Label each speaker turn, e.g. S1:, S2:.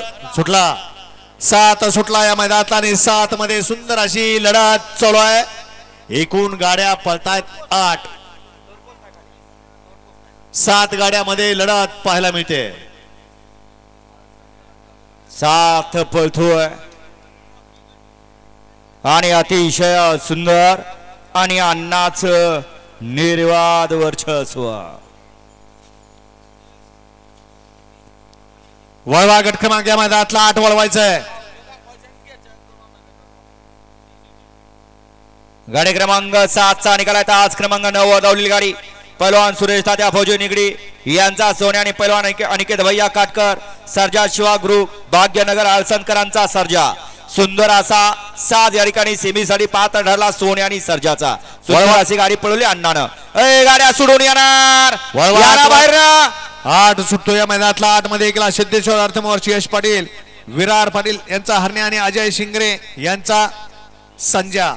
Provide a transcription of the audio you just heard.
S1: लढत सुटला. सात सुटला या मैदानात आणि सात मध्ये सुंदर अशी लढत चालू आहे. एकूण गाड्या पळतायत आठ. सात गाड्यामध्ये लढत पाहायला मिळते.
S2: साथ पळतोय. आणि अतिशय सुंदर आणि अन्नाच निर्वाद वर्चस्व.
S1: वळवा गट क्रमांक या मैदानातला आठ वळवायचा आहे
S2: गाडी क्रमांक सातचा निकाल आहे. तास क्रमांक नऊ धावलेली गाडी. पैलवान सुरेश तात्या फौजी निगडी. यांचा सोन्या आणि पैलवान अनिके- अनिकेत भैया काटकर. सर्जा शिवा ग्रुप भाग्यनगर आळसनकरांचा सर्जा. सुंदर असा सात या ठिकाणी सेमीसाठी पात्र ठरला सोन्या आणि सर्जाचा. अशी गाडी पळवली अण्णानं ए गाड्या सोडून येणार बाहेर.
S1: आठ सुटतो या मैदानातला. आठमध्ये एकला सिद्धेश्वर अर्थमोर्ची यश पाटील विरार पाटील यांचा हरणे आणि अजय शिंगरे यांचा संजा.